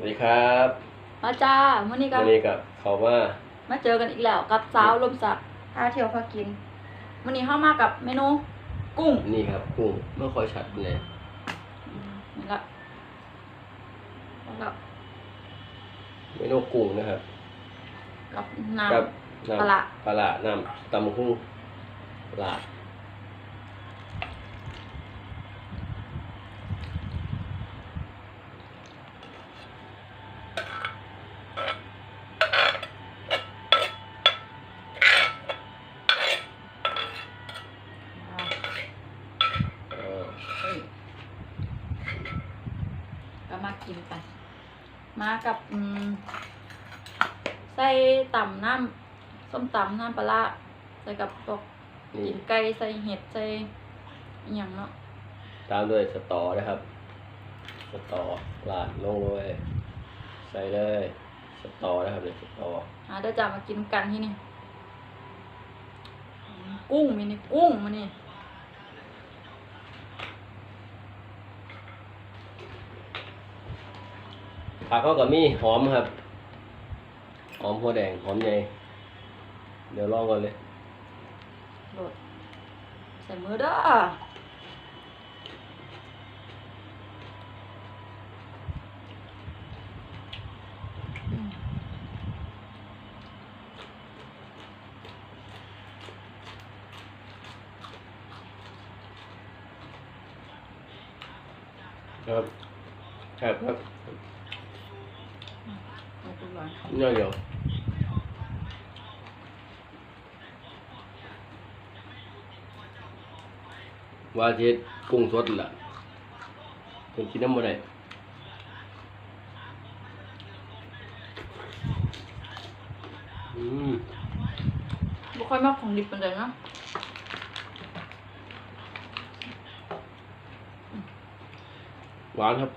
วัสดีครับมาจ้ามื่อนี้ก็วันนี้กับเขาว่ามาเจอกันอีกแล้วกับสาวลมสักพาเที่ยวพากินมื่อนี้เข้ามากับเมนู กุ้งนี่ครับกุ้งไม่ค่อยชัดเลยนี่ละแล้วก็เมนูกุ้งนะครับกับกับน้ำน้ำปลาร้าปลาร้าน้ำตำบักหุ่งปลาร้าเอ่อ ก็มากินกัน มากับอืมใส่ต่ำน้ำส้มตำน้ำปลาร้าใส่กับพวกนี่กินไก่ใส่เห็ดใส่อหย่างเนาะตามด้วยสตอนะครับ สตอลาดลงเลยใส่เลยสตอนะครับเลยสตอหาเดี๋ยวจะมากินกันที่นี่อืมกุ้งมีนี่กุ้งมานี่ ผักเขากับมีหอมครับ หอมหัวแดงหอมใหญ่เดี๋ยวลองก่อนเลยโดดใส่มือเด้ออืมครับครับครับ เอาไปก่อนนี่เดี๋ยวว่าเจ็ดกุ้งสดล่ะเป็นกินน้ำมันได้อืมบ่ค่อยมักของดิบปานใดนะหวานครับ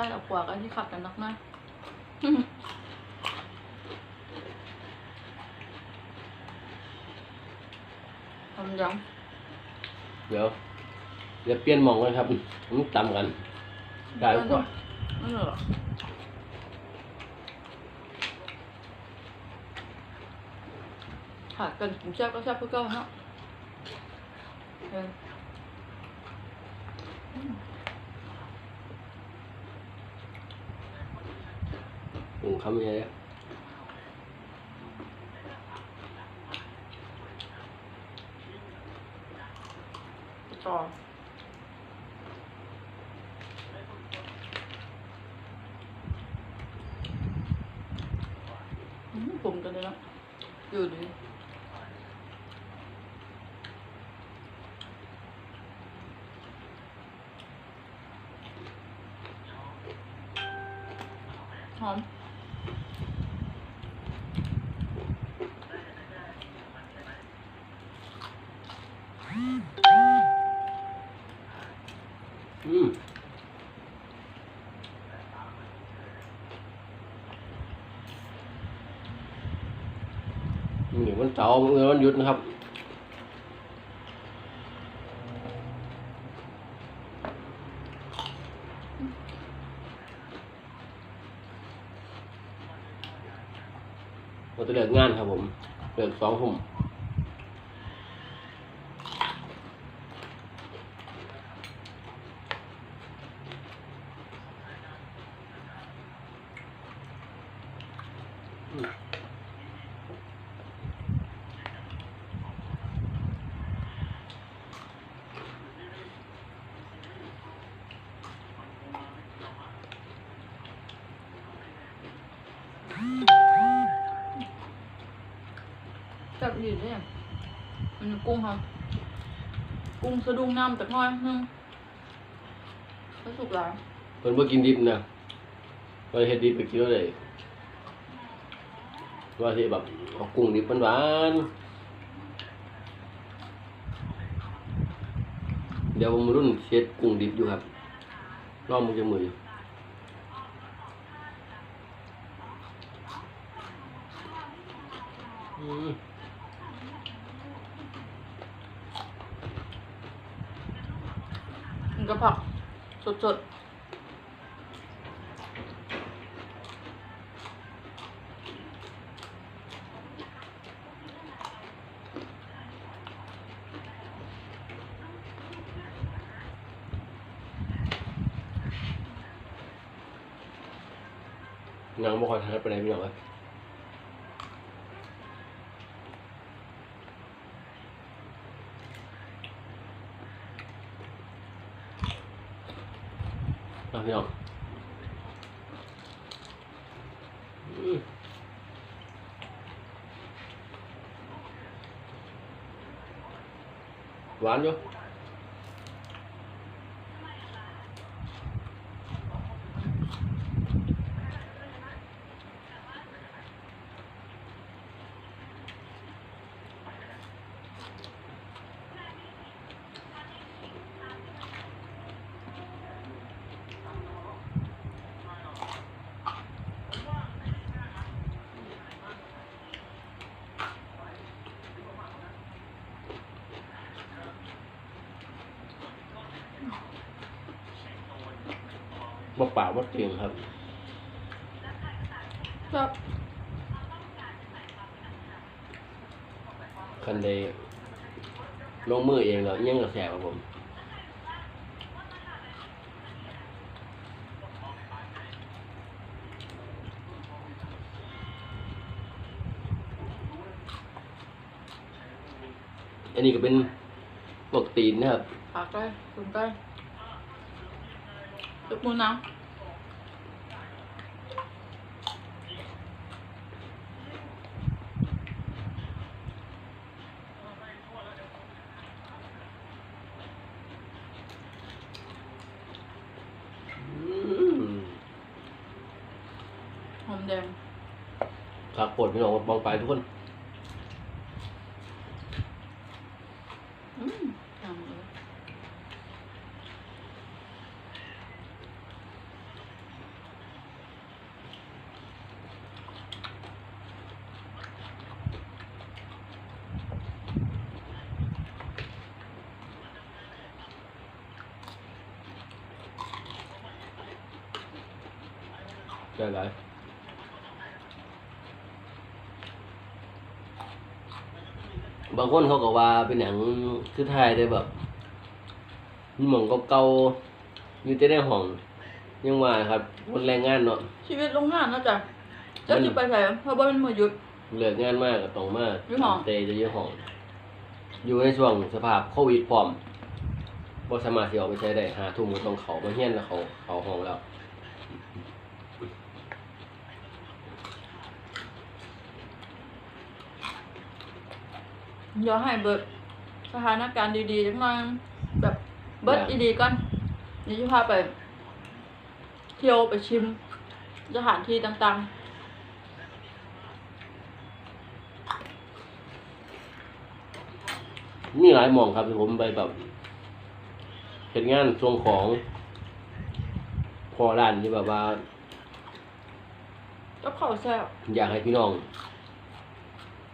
ใช่เอาขวากันที่ขับกันนักนะทำยังเดี๋ยวเดี๋ยวเปลี่ยนหมองกันครับมันต่ำกัน ได้กว่าไม่เหรอค่ะกันกินแซ่บก็แซ่บเพื่อเก่าเนาะ เออกุ้งคำใหญ่ต่ออืมผมกันเลยนะอยู่ดีหอม อืมนี่วัน เสาร์มื้อวันหยุดนะครับเราจะเลิกงานครับผมเลิกสองทุ่ม หลีเลยมันกุ้งค่ะกุ้งสะดุ้งน้ำแต่น้อยนึงก็สุกหลายเพิ่นบ่กินดิบนะเพิ่นเฮ็ดดิบไปกินแล้วได้ว่าสิแบบเอากุ้งดิบหวานๆเดี๋ยวผมรุ่นเฮ็ดกุ้งดิบอยู่ครับรอมือจะมืออยู่嗯。Mm. มันก็ผักสดๆนางบ่ค่อยทานไปไหนพี่น้องครับเอาพี่น้องอืมหวานอยู่ บ่ปากบ่เตียง ครับครับคันใดลงมือเองแล้วยังกระแสครับผมอันนี้ก็เป็นปกตีนนะครับ ผักได้คุณได้ยกมือนะ อืม หอมแดง ครับ ปวดพี่น้องบองไปทุกคนอืมทำเลย ได้หลาย บางคนเขาก็ว่าเป็นหนังคือไทยได้แบบมีหมองเก่าๆอยู่แต่ในห้องยังว่าครับคนแรงงานเนาะชีวิตโรงงานเนาะจ๊ะเจ้ามันจะไปไหนเพราะว่ามันมือหยุดเลิกงานมากก็ต้องมาอยู่ห้องเตะจะอยู่ห้องอยู่ในช่วงสภาพโควิดพร้อมบ่สามารถที่ออกไปใช้ได้หาทุ่มก็ต้องเขามาเฮียนแล้วเขาเขาห้องแล้ว เดี๋ยวให้เบิดสถานการณ์ดีๆจังหน่อยแบบเบิดอีดีก่อนนี่จะพาไป เที่ยวไปชิมสถานที่ต่างมีหลายหมองครับที่ผมไปแบบเห็นงานช่วงของพอร้านที่แบบว่าๆก็ข้าวแซ่บอยากให้พี่น้อง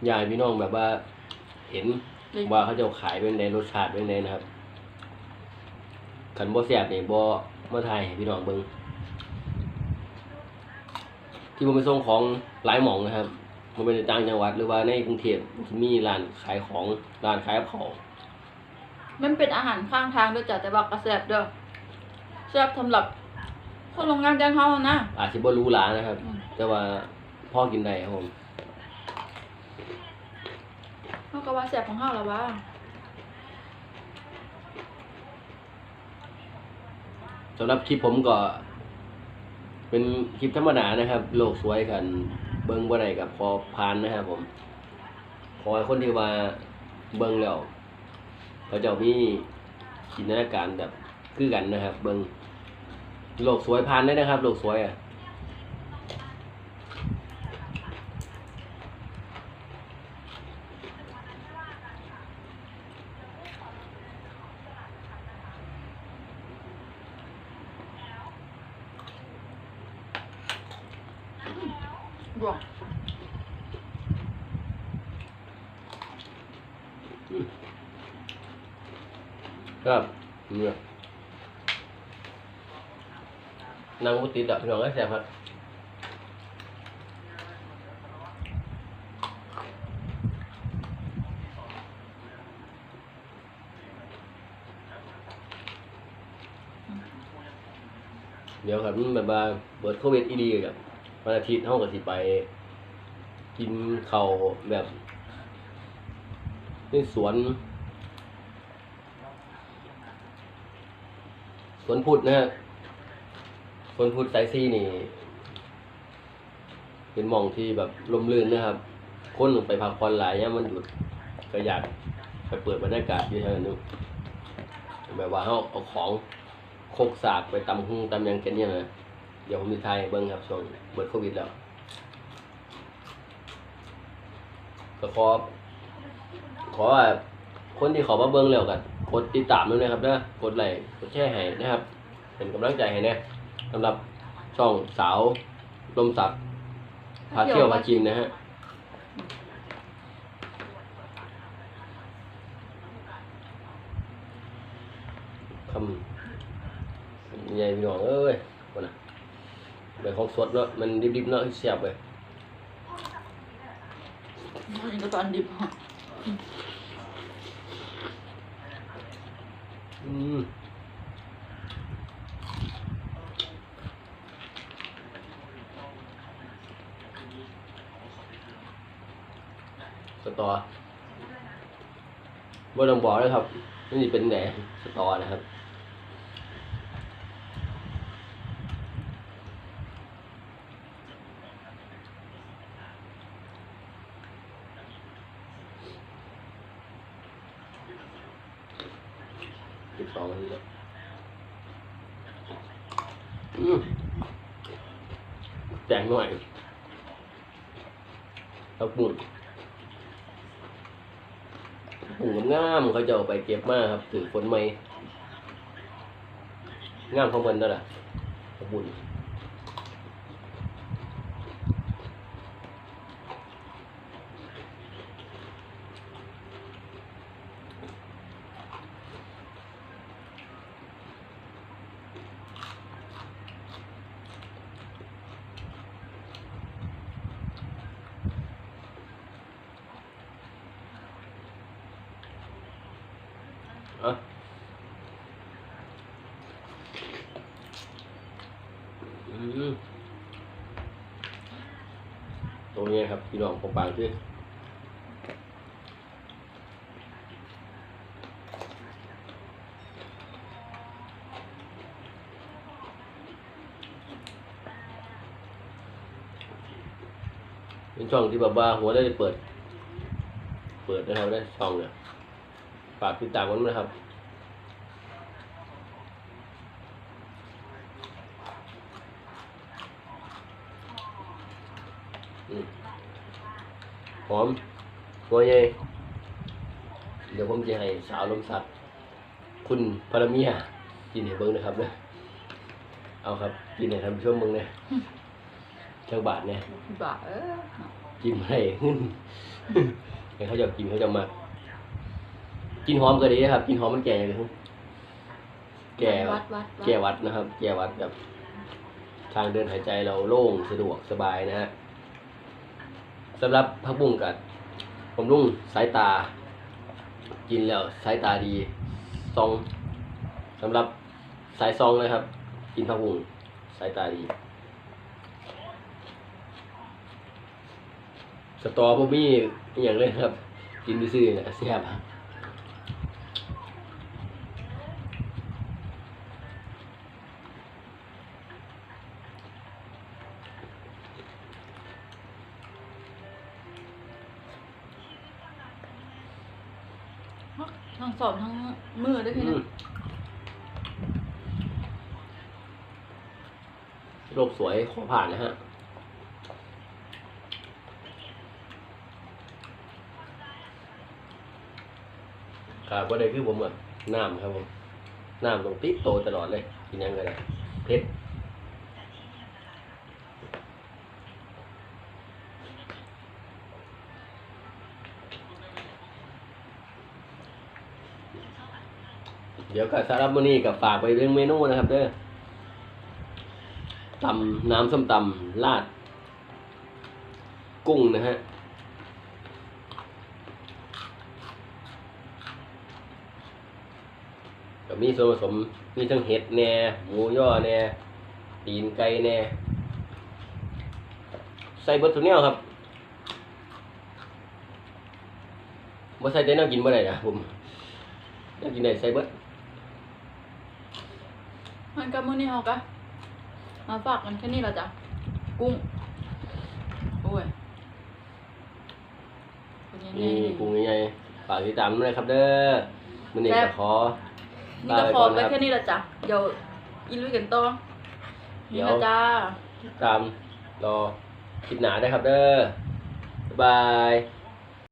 อยากให้พี่น้องแบบว่า เห็นเลยว่าเขาจะขายเป็นในรสชาติเป็นในนะครับขันบ่แซ่บนี่บ่มาทายให้พี่น้องเบิ่งที่ผมไปส่งของหลายหม่องนะครับ มันเป็นในต่างจังหวัดหรือว่าในกรุงเทพที่มีร้านขายของร้านขายกับของมันเป็นอาหารข้างทางด้วยจ้ะแต่ว่าก็แซ่บเด้อแซ่บสำหรับคนโรงงานแดงเฮานะอาจจะบ่หรู้หลานะครับอืมแต่ว่าพ่อกินได้ครับผม เฮา ก็ว่าแซ่บของเฮาแล้วว่าสำหรับคลิปผมก็ เป็นคลิปธรรมดานะครับ โลกสวยกัน เบิ้งบ่ได้กับพอพานนะครับผมขอให้คนที่ว่าเบิ้งแล้วเขาจะมีจินตนาการแบบคือกันนะครับ เบิ้งโลกสวยพานได้นะครับ โลกสวยอะ บวกครับเนี่ยนั่งบุติดอะพี่น้องไอ้แซ่บครับเดี๋ยวครับมันแบบว่าเบิดโควิดอีดีกับ วันอาทิตย์เท่ากับสิไป กินข้าวแบบในสวน สวนพุทธนะฮะสวนพุทธไซซี่นี่ เป็นหมองที่แบบลมลื่นนะครับ คนไปพักผ่อนหลายเนี่ยมันหยุดก็อยากไปเปิดบรรยากาศอยู่เท่านั้นแบบว่าเขาเอาของโคกสากไปตำหุ้งตำยังกันเนี่ยนะ เดี๋ยวผมมีไทยเบิ้งครับช่วงเบิดโควิดแล้วก็ขอขอว่าคนที่ขอมาเบิ้งแล้วกันกดติดตามด้วยนะครับนะกดไลค์กดแชร์ให้นะครับ เป็นกำลังใจให้นะสำหรับช่องสาวลมศักดิ์พาเที่ยวพากินนะฮะคำใหญ่พี่น้องเอ้ย แบบของสดเนาะมันดิบๆเนาะเสียบเลยนนี้ก็ตอนดิบอืมสตอบ่ต้องบอกเลยครับ นี่เป็นแหนสตอนะครับ สองนาทีแล้แจงหน่อยแล้วปุ่นปุ่นงามเขาจะเอาไปเก็บมาครับถือฝนไม่งามของมันนั่นแหละกระบุญอะอืมตร งนี้ครับพี่น้องผมปางที่เป็นช่องที่แบบว่าหัวได้เปิด เปิดนะครับได้ช่องเนี่ยฝากติดตามกันนะครับ อืม หอมหัวใหญ่เดี๋ยวผมจะให้สาวลมสักดิ์คุณพารมียกินให้เบิ้งนะครับเนี่ยเอาครับ กินให้ท่านผู้ชมเบิ้งเนี่ยจังบาทเนี่ยบะเออกินให้ขึ้นให้เขาจะกินเขาจะมากกินหอมก็ดีนะครับ กินหอมมันแก่เลยครับแก่วัดวัดวัดแก้วัดนะครับ แก้วัดแบบ ทางเดินหายใจเราโล่งสะดวกสบายนะฮะ สำหรับพักบุ้งกัดผมรุ่งสายตา กินแล้วสายตาดีซองสำหรับสายซองเลยครับ กินพักบุ้งสายตาดี สตอพวกมีอย่างเลยครับ กินซื่อๆนะแซ่บครับ ทั้งสอบทั้งมือด้วยพี่อืนะมโลกสวยขอผ่านนะฮะครับว่าได้คือผมแบบน้ำครับผมน้ำตรงติดโตตลอดเลยกินยังไงนะเพชร เดี๋ยวกับสำหรับมื้อนี้กับฝากไปเรื่องเมนูนะครับเด้อตำน้ำส้มตำราด กุ้งนะฮะก็มีส่วนผสมมีทั้งเห็ดแน่หมูย่อแน่ตีนไก่แน่ใส่เบิดทุกแนวครับบ่ใส่แต่แนวกินบ่ได้นะผมแนวกินได้ใส่เบิด มันกับมื้อนี้เฮาก็มาฝากกันแค่นี้แล้วจ้ะ กุ้ง โอ้ยเป็นยังไงนี่ ปรุงใหญ่ๆฝากติดตามด้วยนะครับเด้อมื้อนี้ก็ขอ นี่ก็ขอไปแค่นี้ละจ้ะ เดี๋ยวอีลุยกันต่อเดี๋นี่ยว ละจ้าติดตามรอคลิปหนาได้ครับเด้อบ๊ายบาย